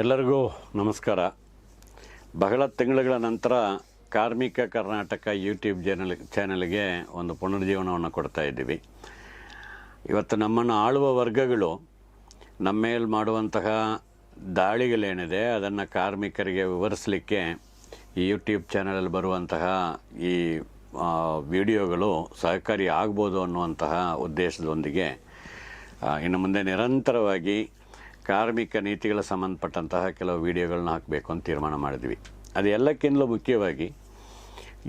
ಎಲ್ಲರಿಗೂ ನಮಸ್ಕಾರ. ಬಹಳ ತಿಂಗಳುಗಳ ನಂತರ ಕಾರ್ಮಿಕ ಕರ್ನಾಟಕ ಯೂಟ್ಯೂಬ್ ಚಾನಲ್ ಚಾನಲ್ಗೆ ಒಂದು ಪುನರ್ಜೀವನವನ್ನು ಕೊಡ್ತಾ ಇದ್ದೀವಿ. ಇವತ್ತು ನಮ್ಮನ್ನು ಆಳುವ ವರ್ಗಗಳು ನಮ್ಮ ಮೇಲೆ ಮಾಡುವಂತಹ ದಾಳಿಗಳೇನಿದೆ, ಅದನ್ನು ಕಾರ್ಮಿಕರಿಗೆ ವಿವರಿಸಲಿಕ್ಕೆ ಈ ಯೂಟ್ಯೂಬ್ ಚಾನಲಲ್ಲಿ ಬರುವಂತಹ ಈ ವಿಡಿಯೋಗಳು ಸಹಕಾರಿ ಆಗ್ಬೋದು ಅನ್ನುವಂತಹ ಉದ್ದೇಶದೊಂದಿಗೆ ಇನ್ನು ಮುಂದೆ ನಿರಂತರವಾಗಿ ಕಾರ್ಮಿಕ ನೀತಿಗಳ ಸಂಬಂಧಪಟ್ಟಂತಹ ಕೆಲವು ವಿಡಿಯೋಗಳನ್ನ ಹಾಕಬೇಕು ಅಂತ ತೀರ್ಮಾನ ಮಾಡಿದ್ವಿ. ಅದೆಲ್ಲಕ್ಕಿಂತಲೂ ಮುಖ್ಯವಾಗಿ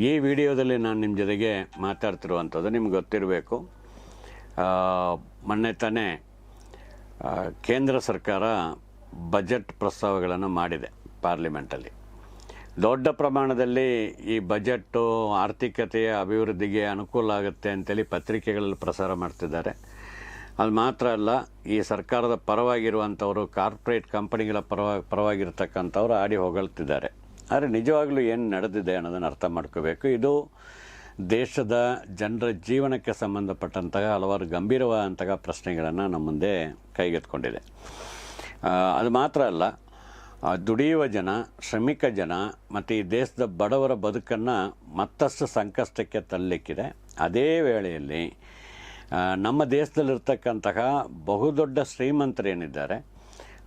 ಈ ವಿಡಿಯೋದಲ್ಲಿ ನಾನು ನಿಮ್ಮ ಜೊತೆಗೆ ಮಾತಾಡ್ತಿರುವಂಥದ್ದು ನಿಮ್ಗೆ ಗೊತ್ತಿರಬೇಕು. ಮೊನ್ನೆ ತಾನೇ ಕೇಂದ್ರ ಸರ್ಕಾರ ಬಜೆಟ್ ಪ್ರಸ್ತಾವಗಳನ್ನು ಮಾಡಿದೆ ಪಾರ್ಲಿಮೆಂಟಲ್ಲಿ. ದೊಡ್ಡ ಪ್ರಮಾಣದಲ್ಲಿ ಈ ಬಜೆಟ್ಟು ಆರ್ಥಿಕತೆಯ ಅಭಿವೃದ್ಧಿಗೆ ಅನುಕೂಲ ಆಗುತ್ತೆ ಅಂತೇಳಿ ಪತ್ರಿಕೆಗಳಲ್ಲಿ ಪ್ರಸಾರ ಮಾಡ್ತಿದ್ದಾರೆ. ಅದು ಮಾತ್ರ ಅಲ್ಲ, ಈ ಸರ್ಕಾರದ ಪರವಾಗಿರುವಂಥವರು, ಕಾರ್ಪೊರೇಟ್ ಕಂಪನಿಗಳ ಪರವಾಗಿ ಪರವಾಗಿರ್ತಕ್ಕಂಥವ್ರು ಆಡಿ ಹೊಗಳ್ತಿದ್ದಾರೆ. ಆದರೆ ನಿಜವಾಗಲೂ ಏನು ನಡೆದಿದೆ ಅನ್ನೋದನ್ನು ಅರ್ಥ ಮಾಡ್ಕೋಬೇಕು. ಇದು ದೇಶದ ಜನರ ಜೀವನಕ್ಕೆ ಸಂಬಂಧಪಟ್ಟಂತಹ ಹಲವಾರು ಗಂಭೀರವಾದಂತಹ ಪ್ರಶ್ನೆಗಳನ್ನು ನಮ್ಮ ಮುಂದೆ ಕೈಗೆತ್ಕೊಂಡಿದೆ ಅದು ಮಾತ್ರ ಅಲ್ಲ ದುಡಿಯುವ ಜನ, ಶ್ರಮಿಕ ಜನ, ಮತ್ತು ಈ ದೇಶದ ಬಡವರ ಬದುಕನ್ನು ಮತ್ತಷ್ಟು ಸಂಕಷ್ಟಕ್ಕೆ ತಳ್ಳಲಿಕ್ಕಿದೆ ಅದೇ ವೇಳೆಯಲ್ಲಿ ನಮ್ಮ ದೇಶದಲ್ಲಿರ್ತಕ್ಕಂತಹ ಬಹುದೊಡ್ಡ ಶ್ರೀಮಂತರೇನಿದ್ದಾರೆ,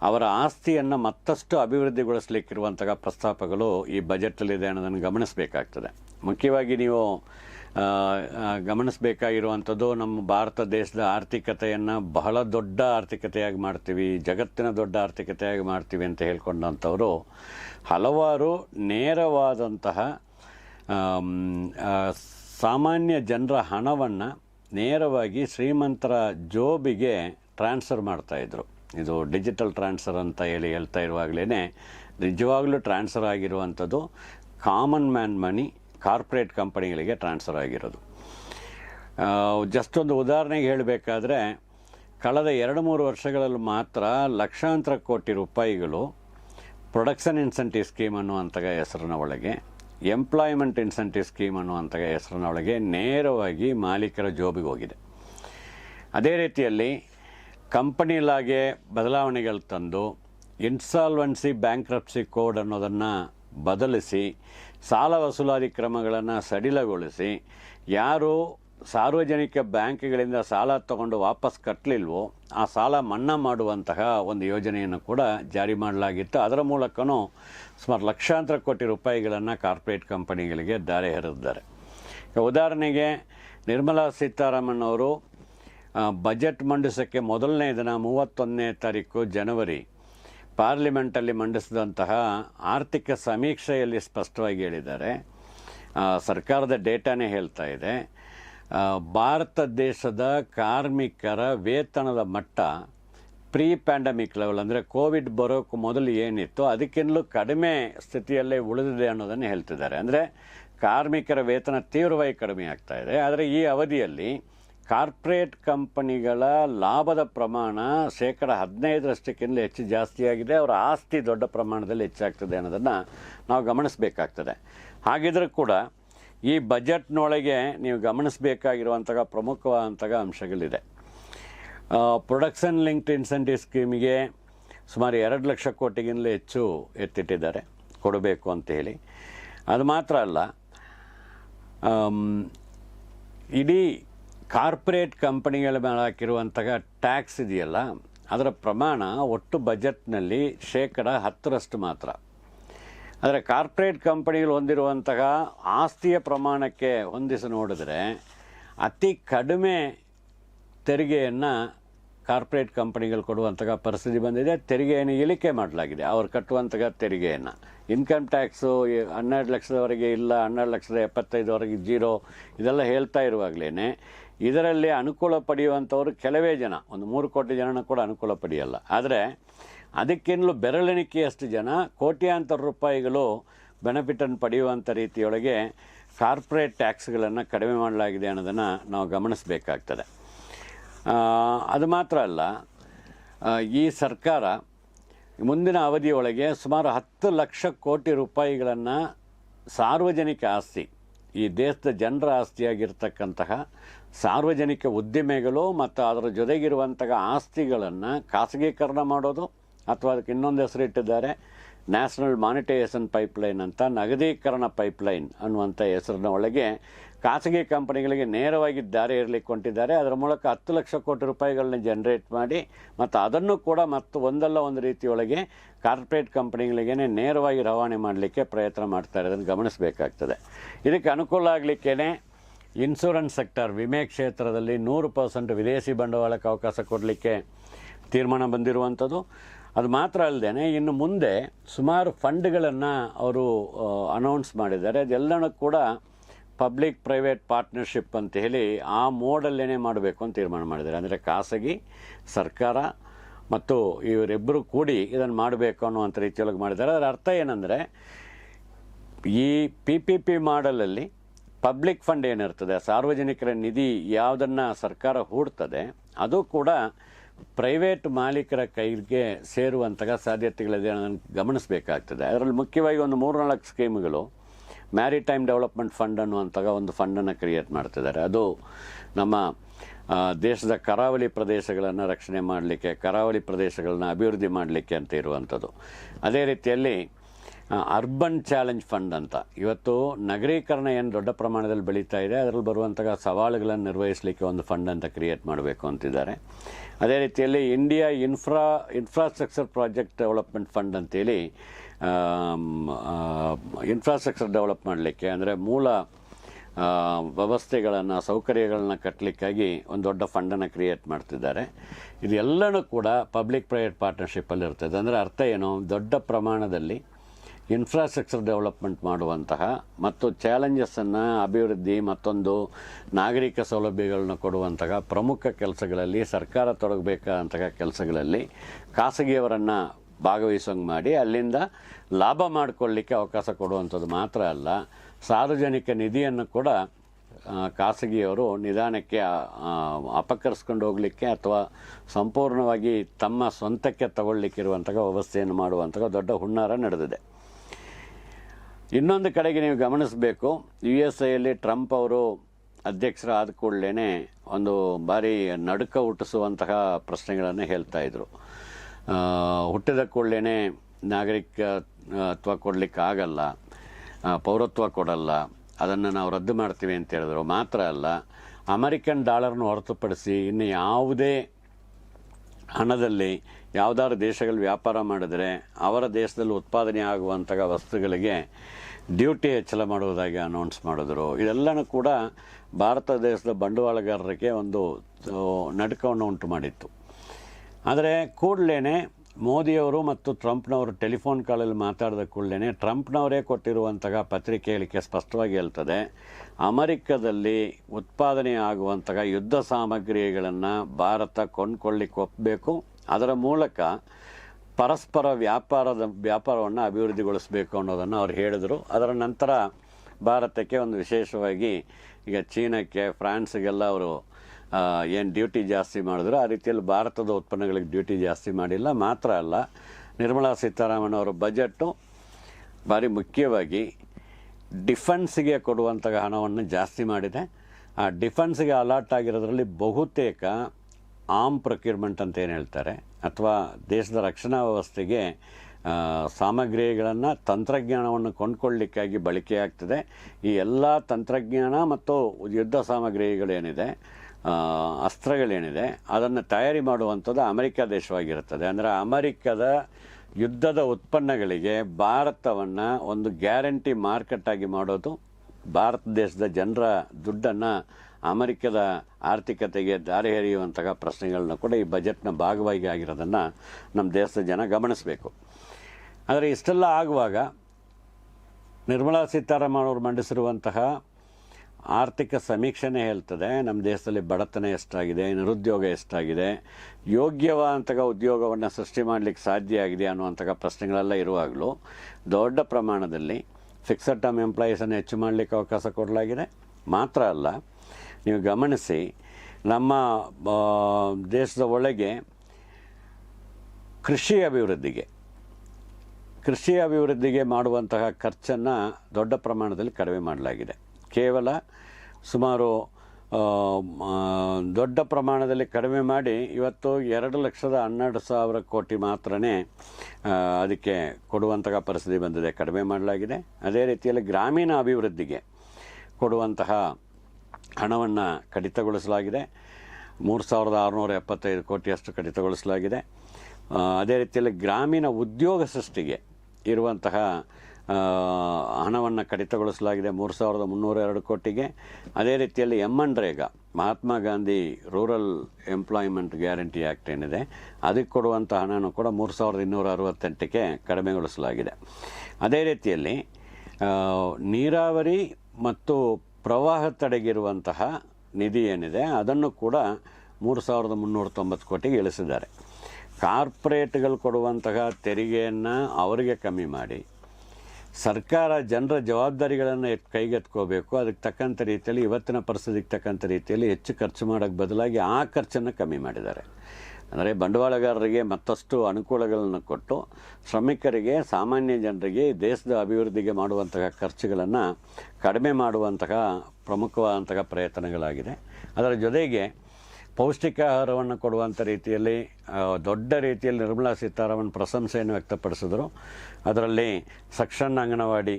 ಅವರ ಆಸ್ತಿಯನ್ನು ಮತ್ತಷ್ಟು ಅಭಿವೃದ್ಧಿಗೊಳಿಸಲಿಕ್ಕಿರುವಂತಹ ಪ್ರಸ್ತಾಪಗಳು ಈ ಬಜೆಟಲ್ಲಿದೆ ಅನ್ನೋದನ್ನು ಗಮನಿಸಬೇಕಾಗ್ತದೆ. ಮುಖ್ಯವಾಗಿ ನೀವು ಗಮನಿಸಬೇಕಾಗಿರುವಂಥದ್ದು ನಮ್ಮ ಭಾರತ ದೇಶದ ಆರ್ಥಿಕತೆಯನ್ನು ಬಹಳ ದೊಡ್ಡ ಆರ್ಥಿಕತೆಯಾಗಿ ಮಾಡ್ತೀವಿ, ಜಗತ್ತಿನ ದೊಡ್ಡ ಆರ್ಥಿಕತೆಯಾಗಿ ಮಾಡ್ತೀವಿ ಅಂತ ಹೇಳ್ಕೊಂಡಂಥವರು ಹಲವಾರು ನೇರವಾದಂತಹ ಸಾಮಾನ್ಯ ಜನರ ಹಣವನ್ನು ನೇರವಾಗಿ ಶ್ರೀಮಂತರ ಜೋಬಿಗೆ ಟ್ರಾನ್ಸ್ಫರ್ ಮಾಡ್ತಾಯಿದ್ರು ಇದು ಡಿಜಿಟಲ್ ಟ್ರಾನ್ಸ್ಫರ್ ಅಂತ ಹೇಳಿ ಹೇಳ್ತಾ ಇರುವಾಗಲೇ ನಿಜವಾಗ್ಲೂ ಟ್ರಾನ್ಸ್ಫರ್ ಆಗಿರುವಂಥದ್ದು ಕಾಮನ್ ಮ್ಯಾನ್ ಮನಿ ಕಾರ್ಪೊರೇಟ್ ಕಂಪನಿಗಳಿಗೆ ಟ್ರಾನ್ಸ್ಫರ್ ಆಗಿರೋದು. ಜಸ್ಟ್ ಒಂದು ಉದಾಹರಣೆಗೆ ಹೇಳಬೇಕಾದ್ರೆ, ಕಳೆದ ಎರಡು ಮೂರು ವರ್ಷಗಳಲ್ಲಿ ಮಾತ್ರ ಲಕ್ಷಾಂತರ ಕೋಟಿ ರೂಪಾಯಿಗಳು ಪ್ರೊಡಕ್ಷನ್ ಇನ್ಸೆಂಟಿವ್ ಸ್ಕೀಮ್ ಅನ್ನುವಂಥ ಹೆಸರಿನ ಒಳಗೆ ಎಂಪ್ಲಾಯ್ಮೆಂಟ್ ಇನ್ಸೆಂಟಿವ್ ಸ್ಕೀಮ್ ಅನ್ನುವಂಥ ಹೆಸರಿನೊಳಗೆ ನೇರವಾಗಿ ಮಾಲೀಕರ ಜೋಬಿಗೆ ಹೋಗಿದೆ. ಅದೇ ರೀತಿಯಲ್ಲಿ ಕಂಪನಿಲಾಗೆ ಬದಲಾವಣೆಗಳು ತಂದು ಇನ್ಸಾಲ್ವೆನ್ಸಿ ಬ್ಯಾಂಕ್ರಪ್ಸಿ ಕೋಡ್ ಅನ್ನೋದನ್ನು ಬದಲಿಸಿ, ಸಾಲ ವಸೂಲಾತಿ ಕ್ರಮಗಳನ್ನು ಸಡಿಲಗೊಳಿಸಿ, ಯಾರು ಸಾರ್ವಜನಿಕ ಬ್ಯಾಂಕ್ಗಳಿಂದ ಸಾಲ ತಗೊಂಡು ವಾಪಸ್ ಕಟ್ಟಲಿಲ್ವೋ ಆ ಸಾಲ ಮನ್ನಾ ಮಾಡುವಂತಹ ಒಂದು ಯೋಜನೆಯನ್ನು ಕೂಡ ಜಾರಿ ಮಾಡಲಾಗಿತ್ತು. ಅದರ ಮೂಲಕನೂ ಸುಮಾರು ಲಕ್ಷಾಂತರ ಕೋಟಿ ರೂಪಾಯಿಗಳನ್ನು ಕಾರ್ಪೊರೇಟ್ ಕಂಪನಿಗಳಿಗೆ ದಾರಿ ಹರಿದಿದ್ದಾರೆ. ಉದಾಹರಣೆಗೆ, ನಿರ್ಮಲಾ ಸೀತಾರಾಮನ್ ಅವರು ಬಜೆಟ್ ಮಂಡಿಸೋಕ್ಕೆ ಮೊದಲನೇ ದಿನ ಮೂವತ್ತೊಂದನೇ ತಾರೀಕು ಜನವರಿ ಪಾರ್ಲಿಮೆಂಟಲ್ಲಿ ಮಂಡಿಸಿದಂತಹ ಆರ್ಥಿಕ ಸಮೀಕ್ಷೆಯಲ್ಲಿ ಸ್ಪಷ್ಟವಾಗಿ ಹೇಳಿದ್ದಾರೆ. ಸರ್ಕಾರದ ಡೇಟಾನೇ ಹೇಳ್ತಾ ಇದೆ. ಭಾರತ ದೇಶದ ಕಾರ್ಮಿಕರ ವೇತನದ ಮಟ್ಟ ಪ್ರೀ ಪ್ಯಾಂಡಮಿಕ್ ಲೆವೆಲ್ ಅಂದರೆ ಕೋವಿಡ್ ಬರೋಕ್ಕೂ ಮೊದಲು ಏನಿತ್ತು ಅದಕ್ಕಿಂತಲೂ ಕಡಿಮೆ ಸ್ಥಿತಿಯಲ್ಲೇ ಉಳಿದಿದೆ ಅನ್ನೋದನ್ನು ಹೇಳ್ತಿದ್ದಾರೆ. ಅಂದರೆ ಕಾರ್ಮಿಕರ ವೇತನ ತೀವ್ರವಾಗಿ ಕಡಿಮೆ ಆಗ್ತಾ ಇದೆ. ಆದರೆ ಈ ಅವಧಿಯಲ್ಲಿ ಕಾರ್ಪೊರೇಟ್ ಕಂಪನಿಗಳ ಲಾಭದ ಪ್ರಮಾಣ ಶೇಕಡ ಹದಿನೈದರಷ್ಟಕ್ಕಿಂತ ಹೆಚ್ಚು ಜಾಸ್ತಿಯಾಗಿದೆ ಅವರ ಆಸ್ತಿ ದೊಡ್ಡ ಪ್ರಮಾಣದಲ್ಲಿ ಹೆಚ್ಚಾಗ್ತದೆ ಅನ್ನೋದನ್ನು ನಾವು ಗಮನಿಸಬೇಕಾಗ್ತದೆ. ಹಾಗಿದ್ರೂ ಕೂಡ ಈ ಬಜೆಟ್ನೊಳಗೆ ನೀವು ಗಮನಿಸಬೇಕಾಗಿರುವಂತಹ ಪ್ರಮುಖವಾದಂತಹ ಅಂಶಗಳಿದೆ. ಪ್ರೊಡಕ್ಷನ್ ಲಿಂಕ್ಡ್ ಇನ್ಸೆಂಟಿವ್ ಸ್ಕೀಮಿಗೆ ಸುಮಾರು ಎರಡು ಲಕ್ಷ ಕೋಟಿಗಿಂತಲೇ ಹೆಚ್ಚು ಎತ್ತಿಟ್ಟಿದ್ದಾರೆ, ಕೊಡಬೇಕು ಅಂತ ಹೇಳಿ. ಅದು ಮಾತ್ರ ಅಲ್ಲ ಇಡೀ ಕಾರ್ಪೊರೇಟ್ ಕಂಪನಿಗಳ ಮೇಲೆ ಹಾಕಿರುವಂತಹ ಟ್ಯಾಕ್ಸ್ ಇದೆಯಲ್ಲ, ಅದರ ಪ್ರಮಾಣ ಒಟ್ಟು ಬಜೆಟ್ನಲ್ಲಿ ಶೇಕಡ ಹತ್ತರಷ್ಟು ಮಾತ್ರ. ಆದರೆ ಕಾರ್ಪೊರೇಟ್ ಕಂಪನಿಗಳು ಹೊಂದಿರುವಂತಹ ಆಸ್ತಿಯ ಪ್ರಮಾಣಕ್ಕೆ ಹೊಂದಿಸಿ ನೋಡಿದ್ರೆ ಅತಿ ಕಡಿಮೆ ತೆರಿಗೆಯನ್ನು ಕಾರ್ಪೊರೇಟ್ ಕಂಪನಿಗಳು ಕೊಡುವಂತಹ ಪರಿಸ್ಥಿತಿ ಬಂದಿದೆ. ತೆರಿಗೆಯನ್ನು ಇಳಿಕೆ ಮಾಡಲಾಗಿದೆ. ಅವರು ಕಟ್ಟುವಂತಹ ತೆರಿಗೆಯನ್ನು. ಇನ್ಕಮ್ ಟ್ಯಾಕ್ಸು ಹನ್ನೆರಡು ಲಕ್ಷದವರೆಗೆ ಇಲ್ಲ, ಹನ್ನೆರಡು ಲಕ್ಷದ ಎಪ್ಪತ್ತೈದುವರೆಗೆ ಜೀರೋ ಇದೆಲ್ಲ ಹೇಳ್ತಾ ಇರುವಾಗಲೇ ಇದರಲ್ಲಿ ಅನುಕೂಲ ಪಡೆಯುವಂಥವ್ರು ಕೆಲವೇ ಜನ. ಒಂದು ಮೂರು ಕೋಟಿ ಜನನ ಕೂಡ ಅನುಕೂಲ ಪಡೆಯಲ್ಲ. ಆದರೆ ಅದಕ್ಕಿಂತಲೂ ಬೆರಳೆಣಿಕೆಯಷ್ಟು ಜನ ಕೋಟ್ಯಾಂತರ ರೂಪಾಯಿಗಳು ಬೆನಿಫಿಟನ್ನು ಪಡೆಯುವಂಥ ರೀತಿಯೊಳಗೆ ಕಾರ್ಪೊರೇಟ್ ಟ್ಯಾಕ್ಸ್ಗಳನ್ನು ಕಡಿಮೆ ಮಾಡಲಾಗಿದೆ ಅನ್ನೋದನ್ನು ನಾವು ಗಮನಿಸಬೇಕಾಗ್ತದೆ. ಅದು ಮಾತ್ರ ಅಲ್ಲ ಈ ಸರ್ಕಾರ ಮುಂದಿನ ಅವಧಿಯೊಳಗೆ ಸುಮಾರು ಹತ್ತು ಲಕ್ಷ ಕೋಟಿ ರೂಪಾಯಿಗಳನ್ನು ಸಾರ್ವಜನಿಕ ಆಸ್ತಿ, ಈ ದೇಶದ ಜನರ ಆಸ್ತಿಯಾಗಿರ್ತಕ್ಕಂತಹ ಸಾರ್ವಜನಿಕ ಉದ್ದಿಮೆಗಳು ಮತ್ತು ಅದರ ಜೊತೆಗಿರುವಂತಹ ಆಸ್ತಿಗಳನ್ನು ಖಾಸಗೀಕರಣ ಮಾಡೋದು ಅಥವಾ ಅದಕ್ಕೆ ಇನ್ನೊಂದು ಹೆಸರು ಇಟ್ಟಿದ್ದಾರೆ ನ್ಯಾಷನಲ್ ಮಾನಿಟೈಸೇಷನ್ ಪೈಪ್ಲೈನ್ ಅಂತ, ನಗದೀಕರಣ ಪೈಪ್ಲೈನ್ ಅನ್ನುವಂಥ ಹೆಸರಿನ ಒಳಗೆ ಖಾಸಗಿ ಕಂಪನಿಗಳಿಗೆ ನೇರವಾಗಿ ದಾರಿ ಇರಲಿಕ್ಕೆ ಕೊಟ್ಟಿದ್ದಾರೆ ಅದರ ಮೂಲಕ ಹತ್ತು ಲಕ್ಷ ಕೋಟಿ ರೂಪಾಯಿಗಳನ್ನ ಜನರೇಟ್ ಮಾಡಿ ಮತ್ತು ಅದನ್ನು ಕೂಡ ಮತ್ತು ಒಂದಲ್ಲ ಒಂದು ರೀತಿಯೊಳಗೆ ಕಾರ್ಪೊರೇಟ್ ಕಂಪನಿಗಳಿಗೆ ನೇರವಾಗಿ ರವಾನೆ ಮಾಡಲಿಕ್ಕೆ ಪ್ರಯತ್ನ ಮಾಡ್ತಾರೆ ಅದನ್ನು ಗಮನಿಸಬೇಕಾಗ್ತದೆ. ಇದಕ್ಕೆ ಅನುಕೂಲ ಆಗಲಿಕ್ಕೇ ಇನ್ಶೂರೆನ್ಸ್ ಸೆಕ್ಟರ್ ವಿಮೆ ಕ್ಷೇತ್ರದಲ್ಲಿ ನೂರು ಪರ್ಸೆಂಟ್ ವಿದೇಶಿ ಬಂಡವಾಳಕ್ಕೆ ಅವಕಾಶ ಕೊಡಲಿಕ್ಕೆ ತೀರ್ಮಾನ ಬಂದಿರುವಂಥದ್ದು. ಅದು ಮಾತ್ರ ಅಲ್ಲದೆ ಇನ್ನು ಮುಂದೆ ಸುಮಾರು ಫಂಡ್ಗಳನ್ನು ಅವರು ಅನೌನ್ಸ್ ಮಾಡಿದ್ದಾರೆ. ಅದೆಲ್ಲನೂ ಕೂಡ ಪಬ್ಲಿಕ್ ಪ್ರೈವೇಟ್ ಪಾರ್ಟ್ನರ್ಶಿಪ್ ಅಂತ ಹೇಳಿ ಆ ಮೋಡಲ್ಲೇನೆ ಮಾಡಬೇಕು ಅಂತ ತೀರ್ಮಾನ ಮಾಡಿದ್ದಾರೆ. ಅಂದರೆ ಖಾಸಗಿ, ಸರ್ಕಾರ ಮತ್ತು ಇವರಿಬ್ಬರು ಕೂಡಿ ಇದನ್ನು ಮಾಡಬೇಕು ಅನ್ನುವಂಥ ರೀತಿಯೊಳಗೆ ಮಾಡಿದ್ದಾರೆ. ಅದರ ಅರ್ಥ ಏನಂದರೆ, ಈ ಪಿ ಪಿ ಪಿ ಮಾಡಲಲ್ಲಿ ಪಬ್ಲಿಕ್ ಫಂಡ್ ಏನಿರ್ತದೆ, ಸಾರ್ವಜನಿಕರ ನಿಧಿ ಯಾವುದನ್ನು ಸರ್ಕಾರ ಹೂಡ್ತದೆ, ಅದು ಕೂಡ ಪ್ರೈವೇಟ್ ಮಾಲೀಕರ ಕೈಗೆ ಸೇರುವಂತಹ ಸಾಧ್ಯತೆಗಳಿದೆ ಅನ್ನೋದನ್ನು ಗಮನಿಸಬೇಕಾಗ್ತದೆ. ಅದರಲ್ಲಿ ಮುಖ್ಯವಾಗಿ ಒಂದು ಮೂರ್ನಾಲ್ಕು ಸ್ಕೀಮ್ಗಳು. ಮ್ಯಾರಿಟೈಮ್ ಡೆವಲಪ್ಮೆಂಟ್ ಫಂಡ್ ಅನ್ನುವಂಥ ಒಂದು ಫಂಡನ್ನು ಕ್ರಿಯೇಟ್ ಮಾಡ್ತಿದ್ದಾರೆ. ಅದು ನಮ್ಮ ದೇಶದ ಕರಾವಳಿ ಪ್ರದೇಶಗಳನ್ನು ರಕ್ಷಣೆ ಮಾಡಲಿಕ್ಕೆ, ಕರಾವಳಿ ಪ್ರದೇಶಗಳನ್ನು ಅಭಿವೃದ್ಧಿ ಮಾಡಲಿಕ್ಕೆ ಅಂತ ಇರುವಂಥದ್ದು. ಅದೇ ರೀತಿಯಲ್ಲಿ ಅರ್ಬನ್ ಚಾಲೆಂಜ್ ಫಂಡ್ ಅಂತ. ಇವತ್ತು ನಗರೀಕರಣ ಏನು ದೊಡ್ಡ ಪ್ರಮಾಣದಲ್ಲಿ ಬೆಳೀತಾ ಇದೆ, ಅದರಲ್ಲಿ ಬರುವಂತಹ ಸವಾಲುಗಳನ್ನು ನಿರ್ವಹಿಸಲಿಕ್ಕೆ ಒಂದು ಫಂಡ್ ಅಂತ ಕ್ರಿಯೇಟ್ ಮಾಡಬೇಕು ಅಂತಿದ್ದಾರೆ. ಅದೇ ರೀತಿಯಲ್ಲಿ India infra infrastructure project development fund ಅಂತೇಳಿ ಇನ್ಫ್ರಾಸ್ಟ್ರಕ್ಚರ್ ಡೆವಲಪ್ ಮಾಡಲಿಕ್ಕೆ ಅಂದರೆ ಮೂಲ ವ್ಯವಸ್ಥೆಗಳನ್ನು, ಸೌಕರ್ಯಗಳನ್ನ ಕಟ್ಟಲಿಕ್ಕಾಗಿ ಒಂದು ದೊಡ್ಡ ಫಂಡನ್ನು ಕ್ರಿಯೇಟ್ ಮಾಡ್ತಿದ್ದಾರೆ. ಇದೆಲ್ಲನೂ ಕೂಡ ಪಬ್ಲಿಕ್ ಪ್ರೈವೇಟ್ ಪಾರ್ಟ್ನರ್ಶಿಪ್ಪಲ್ಲಿ ಇರ್ತದೆ ಅಂದರೆ ಅರ್ಥ ಏನು? ದೊಡ್ಡ ಪ್ರಮಾಣದಲ್ಲಿ ಇನ್ಫ್ರಾಸ್ಟ್ರಕ್ಚರ್ ಡೆವಲಪ್ಮೆಂಟ್ ಮಾಡುವಂತಹ ಮತ್ತು ಚಾಲೆಂಜಸ್ಸನ್ನು ಅಭಿವೃದ್ಧಿ ಮತ್ತೊಂದು ನಾಗರಿಕ ಸೌಲಭ್ಯಗಳನ್ನು ಕೊಡುವಂತಹ ಪ್ರಮುಖ ಕೆಲಸಗಳಲ್ಲಿ, ಸರ್ಕಾರ ತೊಡಗಬೇಕಾದಂತಹ ಕೆಲಸಗಳಲ್ಲಿ ಖಾಸಗಿಯವರನ್ನು ಭಾಗವಹಿಸೋಂಗೆ ಮಾಡಿ ಅಲ್ಲಿಂದ ಲಾಭ ಮಾಡಿಕೊಳ್ಳಿಕ್ಕೆ ಅವಕಾಶ ಕೊಡುವಂಥದ್ದು ಮಾತ್ರ ಅಲ್ಲ, ಸಾರ್ವಜನಿಕ ನಿಧಿಯನ್ನು ಕೂಡ ಖಾಸಗಿಯವರು ನಿಧಾನಕ್ಕೆ ಅಪಕರಿಸ್ಕೊಂಡು ಹೋಗಲಿಕ್ಕೆ ಅಥವಾ ಸಂಪೂರ್ಣವಾಗಿ ತಮ್ಮ ಸ್ವಂತಕ್ಕೆ ತಗೊಳ್ಳಿಕ್ಕಿರುವಂತಹ ವ್ಯವಸ್ಥೆಯನ್ನು ಮಾಡುವಂತಹ ದೊಡ್ಡ ಹುನ್ನಾರ ನಡೆದಿದೆ. ಇನ್ನೊಂದು ಕಡೆಗೆ ನೀವು ಗಮನಿಸಬೇಕು ಯು ಎಸ್ ಐಯಲ್ಲಿ ಟ್ರಂಪ್ ಅವರು ಅಧ್ಯಕ್ಷರಾದ ಕೂಡಲೇ ಒಂದು ಬಾರಿ ನಡುಕ ಹುಟ್ಟಿಸುವಂತಹ ಪ್ರಶ್ನೆಗಳನ್ನು ಹೇಳ್ತಾ ಇದ್ರು. ಹುಟ್ಟಿದ ಕೂಡಲೇ ನಾಗರಿಕತ್ವ ಕೊಡಲಿಕ್ಕೆ ಆಗಲ್ಲ ಪೌರತ್ವ ಕೊಡಲ್ಲ, ಅದನ್ನು ನಾವು ರದ್ದು ಮಾಡ್ತೀವಿ ಅಂತ ಹೇಳಿದ್ರು. ಮಾತ್ರ ಅಲ್ಲ, ಅಮೆರಿಕನ್ ಡಾಲರ್ನ ಹೊರತುಪಡಿಸಿ ಇನ್ನು ಯಾವುದೇ ಹಣದಲ್ಲಿ ಯಾವುದಾದ್ರು ದೇಶಗಳು ವ್ಯಾಪಾರ ಮಾಡಿದರೆ ಅವರ ದೇಶದಲ್ಲಿ ಉತ್ಪಾದನೆ ಆಗುವಂತಹ ವಸ್ತುಗಳಿಗೆ ಡ್ಯೂಟಿ ಹೆಚ್ಚಳ ಮಾಡುವುದಾಗಿ ಅನೌನ್ಸ್ ಮಾಡಿದ್ರು. ಇದೆಲ್ಲನೂ ಕೂಡ ಭಾರತ ದೇಶದ ಬಂಡವಾಳಗಾರರಿಗೆ ಒಂದು ನಡುಕವನ್ನು ಉಂಟು ಮಾಡಿತ್ತು. ಆದರೆ ಕೂಡಲೇ ಮೋದಿಯವರು ಮತ್ತು ಟ್ರಂಪ್ನವರು ಟೆಲಿಫೋನ್ ಕಾಲಲ್ಲಿ ಮಾತಾಡಿದ ಕೂಡಲೇ ಟ್ರಂಪ್ನವರೇ ಕೊಟ್ಟಿರುವಂತಹ ಪತ್ರಿಕೆ ಹೇಳಿಕೆ ಸ್ಪಷ್ಟವಾಗಿ ಹೇಳ್ತದೆ. ಅಮೆರಿಕದಲ್ಲಿ ಉತ್ಪಾದನೆ ಆಗುವಂತಹ ಯುದ್ಧ ಸಾಮಗ್ರಿಗಳನ್ನು ಭಾರತ ಕೊಂಡ್ಕೊಳ್ಳಿಕ್ಕೆ ಒಪ್ಪಬೇಕು ಅದರ ಮೂಲಕ ಪರಸ್ಪರ ವ್ಯಾಪಾರದ, ವ್ಯಾಪಾರವನ್ನು ಅಭಿವೃದ್ಧಿಗೊಳಿಸಬೇಕು ಅನ್ನೋದನ್ನು ಅವ್ರು ಹೇಳಿದರು. ಅದರ ನಂತರ ಭಾರತಕ್ಕೆ ಒಂದು ವಿಶೇಷವಾಗಿ ಈಗ ಚೀನಾಕ್ಕೆ, ಫ್ರಾನ್ಸ್ಗೆಲ್ಲ ಅವರು ಏನು ಡ್ಯೂಟಿ ಜಾಸ್ತಿ ಮಾಡಿದ್ರು. ಆ ರೀತಿಯಲ್ಲಿ ಭಾರತದ ಉತ್ಪನ್ನಗಳಿಗೆ ಡ್ಯೂಟಿ ಜಾಸ್ತಿ ಮಾಡಿಲ್ಲ. ಮಾತ್ರ ಅಲ್ಲ, ನಿರ್ಮಲಾ ಸೀತಾರಾಮನ್ ಅವರ ಬಜೆಟ್ಟು ಭಾರಿ ಮುಖ್ಯವಾಗಿ ಡಿಫೆನ್ಸ್ಗೆ ಕೊಡುವಂತಹ ಹಣವನ್ನು ಜಾಸ್ತಿ ಮಾಡಿದೆ. ಆ ಡಿಫೆನ್ಸ್ಗೆ ಅಲಾಟ್ ಆಗಿರೋದ್ರಲ್ಲಿ ಬಹುತೇಕ ಆಮ್ ಪ್ರೊಕ್ಯೂರ್ಮೆಂಟ್ ಅಂತ ಏನು ಹೇಳ್ತಾರೆ, ಅಥವಾ ದೇಶದ ರಕ್ಷಣಾ ವ್ಯವಸ್ಥೆಗೆ ಸಾಮಗ್ರಿಗಳನ್ನು ತಂತ್ರಜ್ಞಾನವನ್ನು ಕೊಂಡ್ಕೊಳ್ಳಿಕ್ಕಾಗಿ ಬಳಕೆಯಾಗ್ತದೆ ಈ ಎಲ್ಲ ತಂತ್ರಜ್ಞಾನ ಮತ್ತು ಯುದ್ಧ ಸಾಮಗ್ರಿಗಳೇನಿದೆ ಅಸ್ತ್ರಗಳೇನಿದೆ, ಅದನ್ನು ತಯಾರಿ ಮಾಡುವಂಥದ್ದು ಅಮೆರಿಕ ದೇಶವಾಗಿರುತ್ತದೆ. ಅಂದರೆ ಅಮೆರಿಕದ ಯುದ್ಧದ ಉತ್ಪನ್ನಗಳಿಗೆ ಭಾರತವನ್ನು ಒಂದು ಗ್ಯಾರಂಟಿ ಮಾರ್ಕೆಟಾಗಿ ಮಾಡೋದು, ಭಾರತ ದೇಶದ ಜನರ ದುಡ್ಡನ್ನು ಅಮೆರಿಕದ ಆರ್ಥಿಕತೆಗೆ ದಾರಿ ಎರೆಯುವಂತಹ ಪ್ರಶ್ನೆಗಳನ್ನ ಕೂಡ ಈ ಬಜೆಟ್ನ ಭಾಗವಾಗಿ ಆಗಿರೋದನ್ನು ನಮ್ಮ ದೇಶದ ಜನ ಗಮನಿಸಬೇಕು. ಆದರೆ ಇಷ್ಟೆಲ್ಲ ಆಗುವಾಗ ನಿರ್ಮಲಾ ಸೀತಾರಾಮನ್ ಅವರು ಮಂಡಿಸಿರುವಂತಹ ಆರ್ಥಿಕ ಸಮೀಕ್ಷೆನೇ ಹೇಳ್ತದೆ ನಮ್ಮ ದೇಶದಲ್ಲಿ ಬಡತನ ಎಷ್ಟಾಗಿದೆ, ನಿರುದ್ಯೋಗ ಎಷ್ಟಾಗಿದೆ, ಯೋಗ್ಯವಾದಂತಹ ಉದ್ಯೋಗವನ್ನು ಸೃಷ್ಟಿ ಮಾಡಲಿಕ್ಕೆ ಸಾಧ್ಯ ಆಗಿದೆ ಅನ್ನುವಂತಹ ಪ್ರಶ್ನೆಗಳೆಲ್ಲ ಇರುವಾಗಲೂ ದೊಡ್ಡ ಪ್ರಮಾಣದಲ್ಲಿ ಫಿಕ್ಸಡ್ ಟರ್ಮ್ ಎಂಪ್ಲಾಯೀಸನ್ನು ಹೆಚ್ಚು ಮಾಡಲಿಕ್ಕೆ ಅವಕಾಶ ಕೊಡಲಾಗಿದೆ. ಮಾತ್ರ ಅಲ್ಲ ನೀವು ಗಮನಿಸಿ, ನಮ್ಮ ದೇಶದ ಒಳಗೆ ಕೃಷಿ ಅಭಿವೃದ್ಧಿಗೆ ಕೃಷಿ ಅಭಿವೃದ್ಧಿಗೆ ಮಾಡುವಂತಹ ಖರ್ಚನ್ನು ದೊಡ್ಡ ಪ್ರಮಾಣದಲ್ಲಿ ಕಡಿಮೆ ಮಾಡಲಾಗಿದೆ. ಕೇವಲ ಸುಮಾರು ದೊಡ್ಡ ಪ್ರಮಾಣದಲ್ಲಿ ಕಡಿಮೆ ಮಾಡಿ ಇವತ್ತು ಎರಡು ಲಕ್ಷದ ಹನ್ನೆರಡು ಸಾವಿರ ಕೋಟಿ ಮಾತ್ರ ಅದಕ್ಕೆ ಕೊಡುವಂತಹ ಪರಿಸ್ಥಿತಿ ಬಂದಿದೆ. ಕಡಿಮೆ ಮಾಡಲಾಗಿದೆ. ಅದೇ ರೀತಿಯಲ್ಲಿ ಗ್ರಾಮೀಣ ಅಭಿವೃದ್ಧಿಗೆ ಕೊಡುವಂತಹ ಹಣವನ್ನು ಕಡಿತಗೊಳಿಸಲಾಗಿದೆ. ಮೂರು ಸಾವಿರದ ಆರುನೂರ ಎಪ್ಪತ್ತೈದು ಕೋಟಿಯಷ್ಟು ಕಡಿತಗೊಳಿಸಲಾಗಿದೆ. ಅದೇ ರೀತಿಯಲ್ಲಿ ಗ್ರಾಮೀಣ ಉದ್ಯೋಗ ಸೃಷ್ಟಿಗೆ ಇರುವಂತಹ ಹಣವನ್ನು ಕಡಿತಗೊಳಿಸಲಾಗಿದೆ ಮೂರು ಸಾವಿರದ ಮುನ್ನೂರ ಎರಡು ಕೋಟಿಗೆ. ಅದೇ ರೀತಿಯಲ್ಲಿ M NREGA Mahatma Gandhi rural employment guarantee act ಏನಿದೆ, ಅದಕ್ಕೆ ಕೊಡುವಂಥ ಹಣನೂ ಕೂಡ ಮೂರು ಸಾವಿರದ ಇನ್ನೂರ ಅರವತ್ತೆಂಟಕ್ಕೆ ಕಡಿಮೆಗೊಳಿಸಲಾಗಿದೆ. ಅದೇ ರೀತಿಯಲ್ಲಿ ನೀರಾವರಿ ಮತ್ತು ಪ್ರವಾಹ ತಡೆಗಿರುವಂತಹ ನಿಧಿ ಏನಿದೆ, ಅದನ್ನು ಕೂಡ ಮೂರು ಸಾವಿರದ ಮುನ್ನೂರ ತೊಂಬತ್ತು ಕೋಟಿಗೆ ಇಳಿಸಿದ್ದಾರೆ. ಕಾರ್ಪೊರೇಟ್ಗಳು ಕೊಡುವಂತಹ ತೆರಿಗೆಯನ್ನು ಅವರಿಗೆ ಕಮ್ಮಿ ಮಾಡಿ, ಸರ್ಕಾರ ಜನರ ಜವಾಬ್ದಾರಿಗಳನ್ನು ಕೈಗೆತ್ಕೋಬೇಕು, ಅದಕ್ಕೆ ತಕ್ಕಂಥ ರೀತಿಯಲ್ಲಿ ಇವತ್ತಿನ ಪರಿಸ್ಥಿತಿಗೆ ತಕ್ಕಂಥ ರೀತಿಯಲ್ಲಿ ಹೆಚ್ಚು ಖರ್ಚು ಮಾಡೋಕ್ಕೆ ಬದಲಾಗಿ ಆ ಖರ್ಚನ್ನು ಕಮ್ಮಿ ಮಾಡಿದ್ದಾರೆ. ಅಂದರೆ ಬಂಡವಾಳಗಾರರಿಗೆ ಮತ್ತಷ್ಟು ಅನುಕೂಲಗಳನ್ನು ಕೊಟ್ಟು ಶ್ರಮಿಕರಿಗೆ, ಸಾಮಾನ್ಯ ಜನರಿಗೆ, ದೇಶದ ಅಭಿವೃದ್ಧಿಗೆ ಮಾಡುವಂತಹ ಖರ್ಚುಗಳನ್ನು ಕಡಿಮೆ ಮಾಡುವಂತಹ ಪ್ರಮುಖವಾದಂತಹ ಪ್ರಯತ್ನಗಳಾಗಿದೆ. ಅದರ ಜೊತೆಗೆ ಪೌಷ್ಟಿಕ ಆಹಾರವನ್ನು ಕೊಡುವಂಥ ರೀತಿಯಲ್ಲಿ ದೊಡ್ಡ ರೀತಿಯಲ್ಲಿ ನಿರ್ಮಲಾ ಸೀತಾರಾಮನ್ ಪ್ರಶಂಸೆಯನ್ನು ವ್ಯಕ್ತಪಡಿಸಿದರು. ಅದರಲ್ಲಿ ಸಕ್ಷನ್ ಅಂಗನವಾಡಿ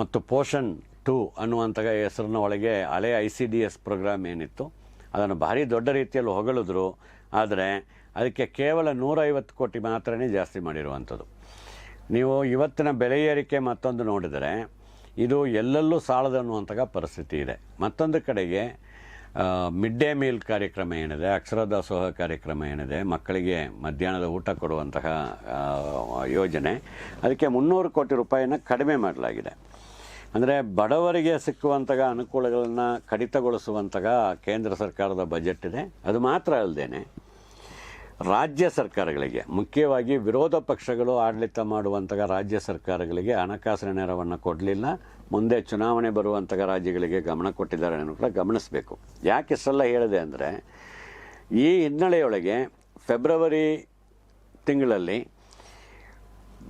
ಮತ್ತು ಪೋಷಣ್ ಟು ಅನ್ನುವಂತಹ ಹೆಸರಿನ ಒಳಗೆ ಹಳೆ I C D S program ಏನಿತ್ತು, ಅದನ್ನು ಭಾರಿ ದೊಡ್ಡ ರೀತಿಯಲ್ಲಿ ಹೊಗಳಿದ್ರು. ಆದರೆ ಅದಕ್ಕೆ ಕೇವಲ ನೂರೈವತ್ತು ಕೋಟಿ ಮಾತ್ರನೇ ಜಾಸ್ತಿ ಮಾಡಿರುವಂಥದ್ದು. ನೀವು ಇವತ್ತಿನ ಬೆಲೆ ಏರಿಕೆ ಮತ್ತೊಂದು ನೋಡಿದರೆ, ಇದು ಎಲ್ಲೆಲ್ಲೂ ಸಾಲದು ಅನ್ನುವಂತಹ ಪರಿಸ್ಥಿತಿ ಇದೆ. ಮತ್ತೊಂದು ಕಡೆಗೆ ಮಿಡ್ ಡೇ ಮೀಲ್ ಕಾರ್ಯಕ್ರಮ ಏನಿದೆ, ಅಕ್ಷರ ದಾಸೋಹ ಕಾರ್ಯಕ್ರಮ ಏನಿದೆ, ಮಕ್ಕಳಿಗೆ ಮಧ್ಯಾಹ್ನದ ಊಟ ಕೊಡುವಂತಹ ಯೋಜನೆ, ಅದಕ್ಕೆ ಮುನ್ನೂರು ಕೋಟಿ ರೂಪಾಯಿಯನ್ನು ಕಡಿಮೆ ಮಾಡಲಾಗಿದೆ. ಅಂದರೆ ಬಡವರಿಗೆ ಸಿಕ್ಕುವಂತಹ ಅನುಕೂಲಗಳನ್ನು ಕಡಿತಗೊಳಿಸುವಂತಹ ಕೇಂದ್ರ ಸರ್ಕಾರದ ಬಜೆಟ್ ಇದೆ. ಅದು ಮಾತ್ರ ಅಲ್ಲದೇನೆ ರಾಜ್ಯ ಸರ್ಕಾರಗಳಿಗೆ, ಮುಖ್ಯವಾಗಿ ವಿರೋಧ ಪಕ್ಷಗಳು ಆಡಳಿತ ಮಾಡುವಂತಹ ರಾಜ್ಯ ಸರ್ಕಾರಗಳಿಗೆ ಹಣಕಾಸಿನ ನೆರವನ್ನು ಕೊಡಲಿಲ್ಲ. ಮುಂದೆ ಚುನಾವಣೆ ಬರುವಂತಹ ರಾಜ್ಯಗಳಿಗೆ ಗಮನ ಕೊಟ್ಟಿದ್ದಾರೆ ಅನ್ನೋ ಕೂಡ ಗಮನಿಸಬೇಕು. ಯಾಕೆ ಸಲ್ಲ ಹೇಳಿದೆ ಅಂದರೆ, ಈ ಹಿನ್ನೆಲೆಯೊಳಗೆ ಫೆಬ್ರವರಿ ತಿಂಗಳಲ್ಲಿ